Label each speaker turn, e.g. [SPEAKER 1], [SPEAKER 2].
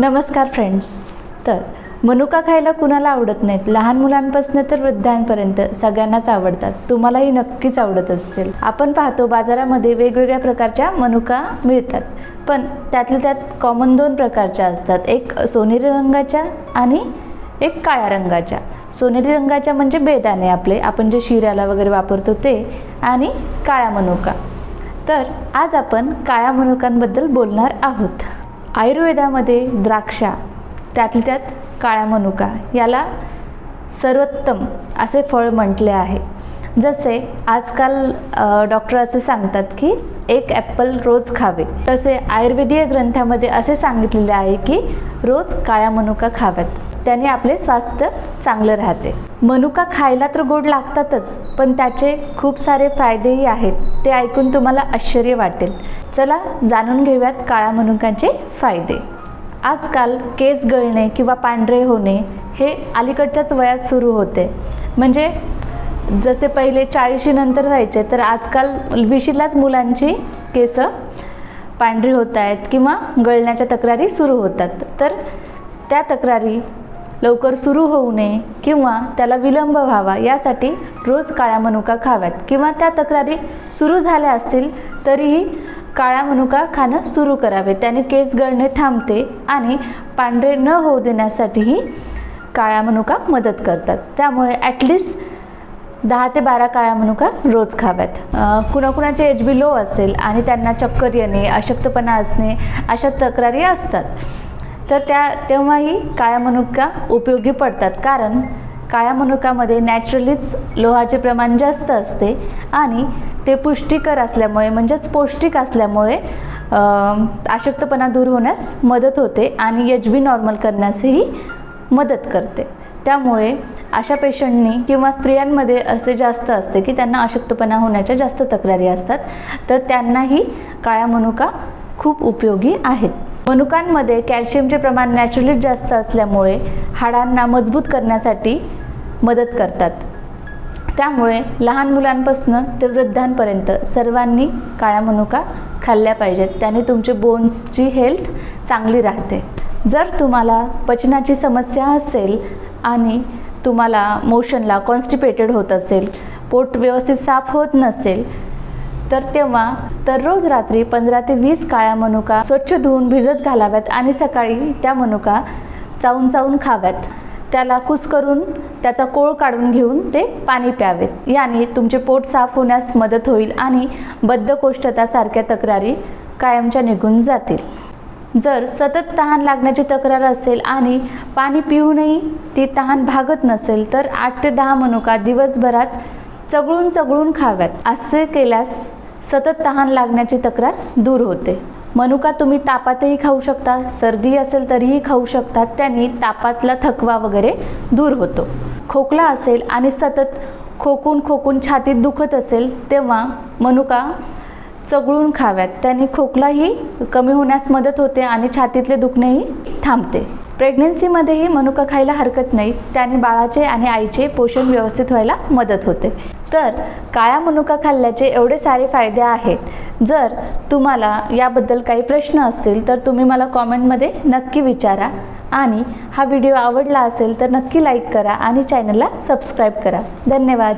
[SPEAKER 1] नमस्कार फ्रेंड्स तर मनुका खायला कुणाला आवडत नाहीत? लहान मुलांपासून तर वृद्धांपर्यंत सगळ्यांनाच आवडतात. तुम्हालाही नक्कीच आवडत असतील. आपण पाहतो बाजारामध्ये वेगवेगळ्या प्रकारच्या मनुका मिळतात. पण त्यातल्या त्यात कॉमन दोन प्रकारच्या असतात. एक सोनेरी रंगाच्या आणि एक काळ्या रंगाच्या. सोनेरी रंगाच्या म्हणजे बेदाणे आपले. आपण जे शिऱ्याला वगैरे वापरतो ते आणि काळ्या मनुका. तर आज आपण काळ्या मनुकांबद्दल बोलणार आहोत. आयुर्वेदामध्ये द्राक्षा त्यातल्या त्यात काळ्या मनुका याला सर्वोत्तम असे फळ म्हटले आहे. जसे आजकाल डॉक्टर असे सांगतात की एक ॲपल रोज खावे. तसे आयुर्वेदीय ग्रंथामध्ये असे सांगितलेले आहे की रोज काळ्या मनुका खाव्यात. त्याने आपले स्वास्थ्य चांगलं राहते. मनुका खायला तर गोड लागतातच पण त्याचे खूप सारे फायदेही आहेत. ते ऐकून तुम्हाला आश्चर्य वाटेल. चला जाणून घेऊयात काळ्या मनुकांचे फायदे. आजकाल केस गळणे किंवा पांढरे होणे हे अलीकडच्याच वयात सुरू होते. म्हणजे जसे पहिले चाळीशी नंतर व्हायचे तर आजकाल विशीलाच मुलांची केस पांढरी होत आहेत किंवा गळण्याच्या तक्रारी सुरू होतात. तर त्या तक्रारी लवकर सुरू होऊ नये किंवा त्याला विलंब व्हावा यासाठी रोज काळ्या मनुका खाव्यात. किंवा त्या तक्रारी सुरू झाल्या असतील तरीही काळ्या मनुका खाणं सुरू करावे. त्याने केस गळणे थांबते आणि पांढरे न होऊ देण्यासाठीही काळ्या मनुका मदत करतात. त्यामुळे ॲटलिस्ट दहा ते बारा काळ्या मनुका रोज खाव्यात. कुणाकुणाचे एच बी लो असेल आणि त्यांना चक्कर येणे अशक्तपणा असणे अशा तक्रारी असतात. तर त्या तेव्हाही काळ्या मनुका उपयोगी पडतात. कारण काळ्या मनुकामध्ये नॅचरलीच लोहाचे प्रमाण जास्त असते आणि ते पुष्टिकर असल्यामुळे म्हणजेच पौष्टिक असल्यामुळे अशक्तपणा दूर होण्यास मदत होते आणि एच बी नॉर्मल करण्यासही मदत करते. त्यामुळे अशा पेशंटनी किंवा स्त्रियांमध्ये असे जास्त असते की त्यांना अशक्तपणा होण्याच्या जास्त तक्रारी असतात तर त्यांनाही काळ्या मनुका खूप उपयोगी आहेत. मनुकांमध्ये कॅल्शियमचे प्रमाण नॅचरली जास्त असल्यामुळे हाडांना मजबूत करण्यासाठी मदत करतात. त्यामुळे लहान मुलांपासून ते वृद्धांपर्यंत सर्वांनी काळ्या मनुका खाल्ल्या पाहिजेत. त्याने तुमचे बोन्सची हेल्थ चांगली राहते. जर तुम्हाला पचनाची समस्या असेल आणि तुम्हाला मोशनला कॉन्स्टिपेटेड होत असेल पोट व्यवस्थित साफ होत नसेल तर तेव्हा दररोज रात्री पंधरा ते वीस काळ्या मनुका स्वच्छ धुवून भिजत घालाव्यात आणि सकाळी त्या मनुका चावून चावून खाव्यात. त्याला कुस करून त्याचा कोळ काढून घेऊन ते पाणी प्यावेत. याने तुमचे पोट साफ होण्यास मदत होईल आणि बद्धकोष्ठतासारख्या तक्रारी कायमच्या निघून जातील. जर सतत तहान लागण्याची तक्रार असेल आणि पाणी पिऊनही ती तहान भागत नसेल तर आठ ते दहा मनुका दिवसभरात चगळून चगळून खाव्यात. असे केल्यास सतत तहान लागण्याची तक्रार दूर होते. मनुका तुम्ही तापातही खाऊ शकता. सर्दी असेल तरीही खाऊ शकता. त्यांनी तापातला थकवा वगैरे दूर होतो. खोकला असेल आणि सतत खोकून खोकून छातीत दुखत असेल तेव्हा मनुका चगळून खाव्यात. त्याने खोकलाही कमी होण्यास मदत होते आणि छातीतले दुखणेही थांबते. प्रेग्नन्सीमध्येही मनुका खायला हरकत नाही. त्याने बाळाचे आणि आईचे पोषण व्यवस्थित व्हायला मदत होते. तर काळ्या मनुका खाल्ल्याचे एवढे सारे फायदे आहेत. जर तुम्हाला याबद्दल काही प्रश्न असतील तर तुम्ही मला कॉमेंटमध्ये नक्की विचारा. आणि हा व्हिडिओ आवडला असेल तर नक्की लाईक करा आणि चॅनलला सबस्क्राईब करा. धन्यवाद.